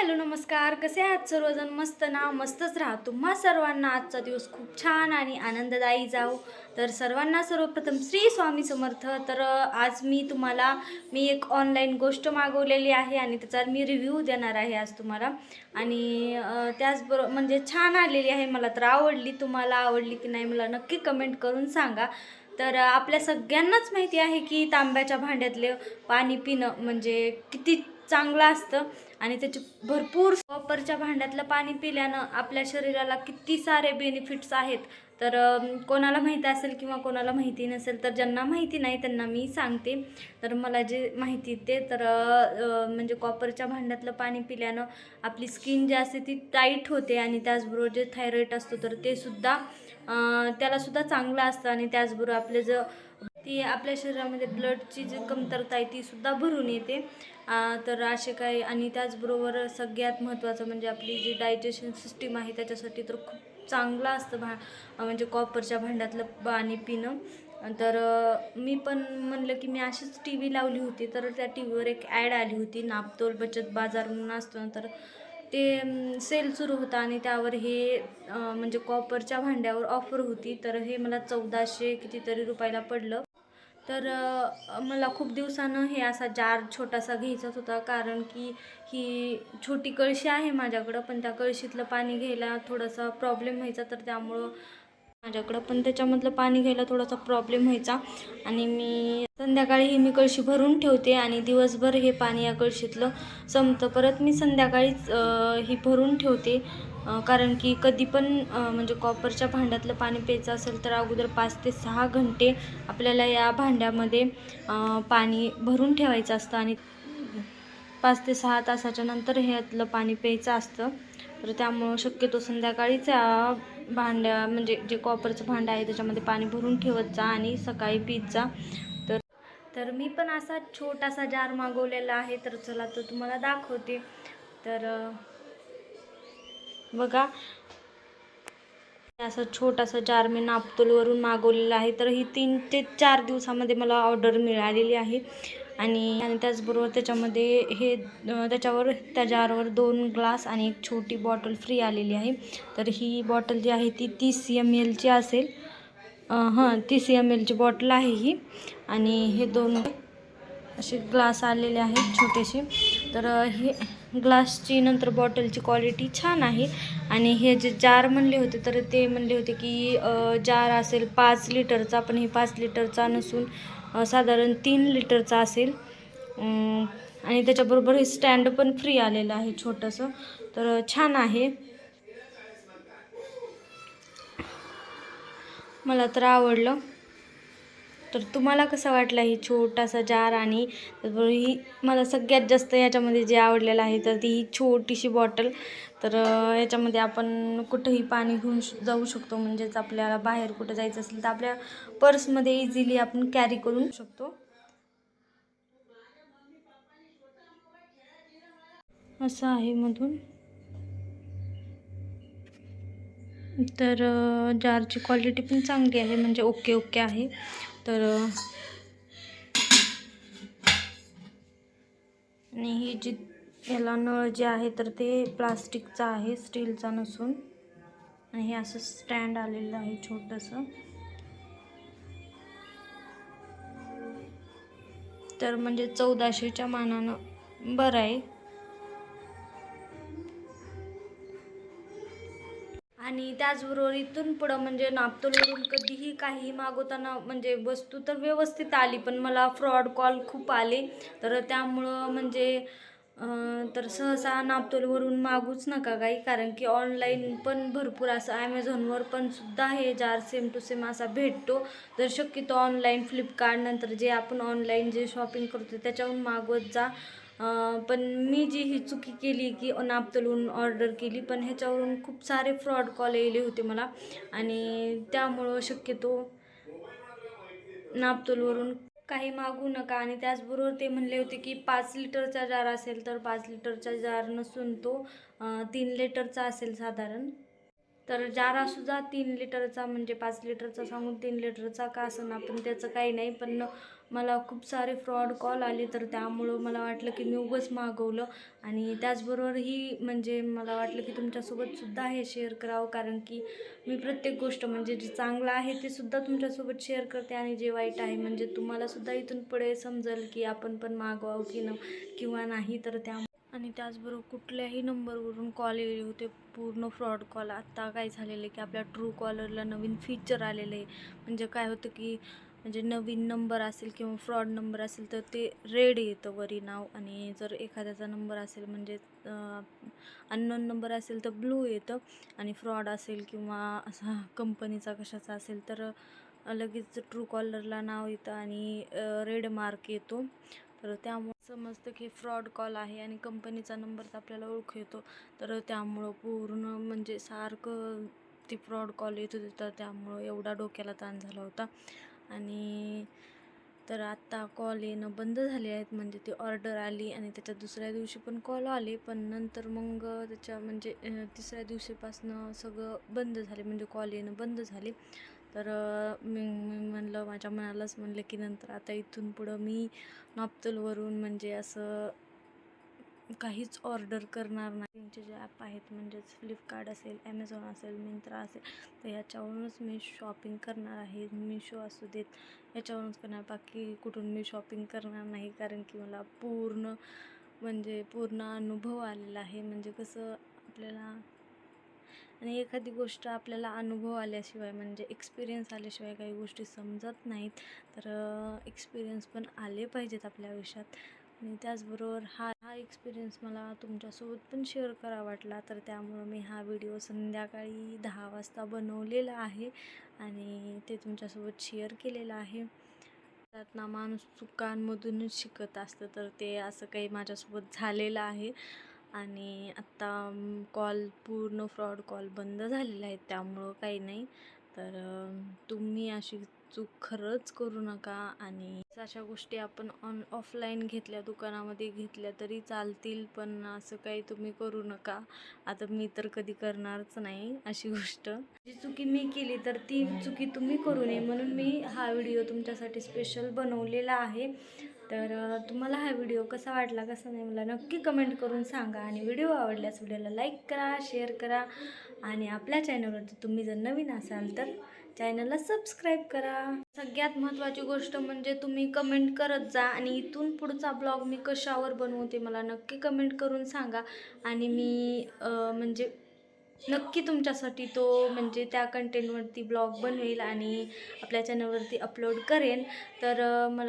Hello नमस्कार. कसे आहात सर्वजण? मस्त ना? मस्तच राहा. तुम्हा सर्वांना आजचा दिवस खूप छान आणि आनंददायी जाऊ तर सर्वांना सर्वप्रथम श्री स्वामी समर्थ. तर आज मी तुम्हाला मी एक ऑनलाईन गोष्ट मागवलेली आहे आणि त्याचा मी रिव्ह्यू देणार आहे आज तुम्हाला. आणि त्याचबरोबर म्हणजे छान आलेली आहे. मला तर आवडली. तुम्हाला आवडली की नाही मला नक्की कमेंट करून सांगा. तर आपल्या सगळ्यांनाच माहिती आहे की तांब्याच्या भांड्यातले पाणी पिणं म्हणजे किती चांगलं असतं आणि त्याचे भरपूर कॉपरच्या भांड्यातलं पाणी पिल्यानं आपल्या शरीराला किती सारे बेनिफिट्स आहेत. तर कोणाला माहिती असेल किंवा कोणाला माहिती नसेल तर ज्यांना माहिती नाही त्यांना मी सांगते. तर मला जे माहिती ते तर म्हणजे कॉपरच्या भांड्यातलं पाणी पिल्यानं आपली स्किन जी असते ती टाईट होते आणि त्याचबरोबर जे थायरॉईड असतो तर ते सुद्धा त्यालासुद्धा चांगलं असतं आणि त्याचबरोबर आपले जर ती आपल्या शरीरामध्ये ब्लडची जी कमतरता आहे ती सुद्धा भरून येते. तर असे काही आणि त्याचबरोबर सगळ्यात महत्त्वाचं म्हणजे आपली जी डायजेशन सिस्टीम आहे त्याच्यासाठी तर खूप चांगलं असतं भा म्हणजे कॉपरच्या भांड्यातलं पाणी पिणं. तर मी पण म्हणलं की मी अशीच टी व्ही लावली होती तर त्या टी व्हीवर एक ॲड आली होती नापतोल बचत बाजार म्हणून असतो तर ते सेल सुरू होता आणि त्यावर हे म्हणजे कॉपरच्या भांड्यावर ऑफर होती. तर हे मला चौदाशे कितीतरी रुपयाला पडलं. तर मला खूप दिवसानं हे असा जार छोटासा घ्यायचाच होता. कारण की ही छोटी कळशी आहे माझ्याकडं पण त्या कळशीतलं पाणी घ्यायला थोडासा प्रॉब्लेम व्हायचा. तर त्यामुळं माझ्याकडं. पण त्याच्यामधलं पाणी घ्यायला थोडासा प्रॉब्लेम व्हायचा. आणि मी संध्याकाळी ही मी कळशी भरून ठेवते आणि दिवसभर हे पाणी या कळशीतलं संपतं. परत मी संध्याकाळीच ही भरून ठेवते. कारण की कधी पण म्हणजे कॉपरच्या भांड्यातलं पाणी प्यायचं असेल तर अगोदर पाच ते सहा घंटे आपल्याला या भांड्यामध्ये पाणी भरून ठेवायचं असतं आणि पाच ते सहा तासाच्या नंतर ह्यातलं पाणी प्यायचं असतं. तर त्यामुळं शक्यतो संध्याकाळीच भांड्या म्हणजे जे कॉपरचं भांडं आहे त्याच्यामध्ये पाणी भरून ठेवत जा आणि सकाळी पीत जा. तर तर मी पण असा छोटासा जार मागवलेला आहे. तर चला तो तुम्हाला दाखवते. तर बघा. असा छोटासा जार मी नापतोलवरून मागवलेला आहे. तर ही तीन ते चार दिवसामध्ये मला ऑर्डर मिळालेली आहे. आणि आणि त्याचबरोबर त्याच्यामध्ये हे त्याच्यावर त्या जारवर दोन ग्लास आणि एक छोटी बॉटल फ्री आलेली आहे. तर ही बॉटल जी आहे ती तीस एम एलची असेल. हां तीस एम एलची बॉटल आहे ही. आणि हे दोन असे ग्लास आलेले आहेत छोटेसे. तर हे ग्लासची नंतर बॉटलची क्वालिटी छान आहे. आणि हे जे जार म्हणले होते तर ते म्हणले होते की जार असेल पाच लिटरचा पण हे पाच लिटरचा नसून साधारण तीन लिटरचा असेल. आणि त्याच्याबरोबर हे स्टँड पण फ्री आलेलं आहे छोटंसं. तर छान आहे. मला तर आवडलं. तर तुम्हाला कसं वाटला ही छोटासा जार आणि ही मला सगळ्यात जास्त याच्यामध्ये जे आवडलेलं आहे तर ती ही छोटीशी बॉटल. तर याच्यामध्ये आपण कुठंही पाणी घेऊन श- जाऊ शकतो. म्हणजेच आपल्याला बाहेर कुठं जायचं असेल तर आपल्या पर्समध्ये इझिली आपण कॅरी करू शकतो. असं आहे मधून. तर जारची क्वालिटी पण चांगली आहे. म्हणजे ओके ओके आहे. तर आणि ही जी याला नळ जे आहे तर ते प्लास्टिकचा आहे स्टीलचा नसून. आणि हे असं स्टँड आलेलं आहे छोटंसं. तर म्हणजे चौदाशेच्या मानानं बरं आहे. आणि त्याचबरोबर इथून पुढं म्हणजे नापतोलवरून कधीही काही मागवताना म्हणजे वस्तू तर व्यवस्थित आली पण मला फ्रॉड कॉल खूप आले. तर त्यामुळं म्हणजे तर सहसा नापतोलवरून मागूच नका काही कारण की ऑनलाईन पण भरपूर असं ॲमेझॉनवर पण सुद्धा हे जार सेम टू सेम असा भेटतो. जर शक्यतो ऑनलाईन फ्लिपकार्ट नंतर जे आपण ऑनलाईन जे शॉपिंग करतो त्याच्यावरून मागवत जा. पण मी जी ही चुकी केली की नापतोलवरून ऑर्डर केली पण ह्याच्यावरून खूप सारे फ्रॉड कॉल येले होते मला. आणि त्यामुळं शक्यतो नापतोलवरून काही मागू नका. आणि त्याचबरोबर ते म्हणले होते की पाच लिटरचा जार असेल तर पाच लिटरचा जार नसून तो तीन लिटरचा असेल साधारण. तर जारा सुद्धा तीन लिटरचा म्हणजे पाच लिटरचा सांगून तीन लिटरचा का असं ना पण त्याचं काही नाही. पण मला खूप सारे फ्रॉड कॉल आले तर त्यामुळं मला वाटलं की मी उगंच मागवलं. आणि त्याचबरोबर ही म्हणजे मला वाटलं की तुमच्यासोबत सुद्धा हे शेअर करावं कारण की मी प्रत्येक गोष्ट म्हणजे जे चांगलं आहे ते सुद्धा तुमच्यासोबत शेअर करते आणि जे वाईट आहे म्हणजे तुम्हाला सुद्धा इथून पुढे समजेल की आपण पण मागवावं की न किंवा नाही तर त्या आणि त्याचबरोबर कुठल्याही नंबरवरून कॉल येले होते पूर्ण फ्रॉड कॉल आत्ता काय झालेलं आहे की आपल्या ट्रू कॉलरला नवीन फीचर आलेलं आहे. म्हणजे काय होतं की म्हणजे नवीन नंबर असेल किंवा फ्रॉड नंबर असेल तर ते रेड येतं वरी नाव. आणि जर एखाद्याचा नंबर असेल म्हणजे अननोन नंबर असेल तर ब्लू येतं. आणि फ्रॉड असेल किंवा असा कंपनीचा कशाचा असेल तर लगेच ट्रू कॉलरला नाव येतं आणि रेड मार्क येतो. तर त्यामुळे समजतं की फ्रॉड कॉल आहे आणि कंपनीचा नंबर तर आपल्याला ओळख येतो तर त्यामुळं पूर्ण म्हणजे सारखं ती फ्रॉड कॉल येत होती तर त्यामुळं एवढा डोक्याला ताण झाला होता. आणि तर आत्ता कॉल येणं बंद झाले आहेत. म्हणजे ती ऑर्डर आली आणि त्याच्या दुसऱ्या दिवशी पण कॉल आले. पण नंतर मग त्याच्या म्हणजे तिसऱ्या दिवशीपासनं सगळं बंद झाले. म्हणजे कॉल येणं बंद झाले. तर मी मी म्हणलं माझ्या मनालाच म्हणलं की नंतर आता इथून पुढं मी नॉप्तलवरून म्हणजे असं काहीच ऑर्डर करणार नाही. त्यांचे जे ॲप आहेत म्हणजेच फ्लिपकार्ट असेल ॲमेझॉन असेल मिंत्रा असेल तर ह्याच्यावरूनच मी शॉपिंग करणार आहे. मिशो असू देत ह्याच्यावरूनच करणार. बाकी कुठून मी शॉपिंग करणार नाही कारण की मला पूर्ण म्हणजे पूर्ण अनुभव आलेला आहे. म्हणजे कसं आपल्याला आणि एखादी गोष्ट आपल्याला अनुभव आल्याशिवाय म्हणजे एक्सपिरियन्स आल्याशिवाय काही गोष्टी समजत नाहीत. तर एक्सपिरियन्स पण आले पाहिजेत आपल्या आयुष्यात. आणि त्याचबरोबर हा हा एक्सपिरियन्स मला तुमच्यासोबत पण शेअर करा वाटला. तर त्यामुळं मी हा व्हिडिओ संध्याकाळी दहा वाजता बनवलेला आहे आणि ते तुमच्यासोबत शेअर केलेलं आहे. त्यात ना माणूस चुकांमधूनच शिकत असतं तर ते असं काही माझ्यासोबत झालेलं आहे. आणि आत्ता कॉल पूर्ण फ्रॉड कॉल बंद झालेले आहेत त्यामुळं काही नाही. तर तुम्ही अशी चूक खरंच करू नका आणि अशा गोष्टी आपण ऑन ऑफलाईन घेतल्या दुकानामध्ये घेतल्या तरी चालतील पण असं काही तुम्ही करू नका. आता मी तर कधी करणारच नाही अशी गोष्ट. जी चुकी मी केली तर ती चुकी तुम्ही करू नये. म्हणून मी हा व्हिडिओ तुमच्यासाठी स्पेशल बनवलेला आहे. तर तुम्हाला हा व्हिडिओ कसा वाटला कसा नाही मला नक्की कमेंट करून सांगा. आणि व्हिडिओ आवडल्यास व्हिडिओला लाईक करा शेअर करा. आणि आपल्या चॅनलवरती तुम्ही जर नवीन असाल तर चॅनलला सबस्क्राईब करा. सगळ्यात महत्त्वाची गोष्ट म्हणजे तुम्ही कमेंट करत जा आणि इथून पुढचा ब्लॉग मी कशावर बनवते मला नक्की कमेंट करून सांगा. आणि मी म्हणजे नक्की तुमच्यासाठी तो म्हणजे त्या कंटेंटवरती ब्लॉग बनवेल आणि आपल्या चॅनलवरती अपलोड करेन. तर मला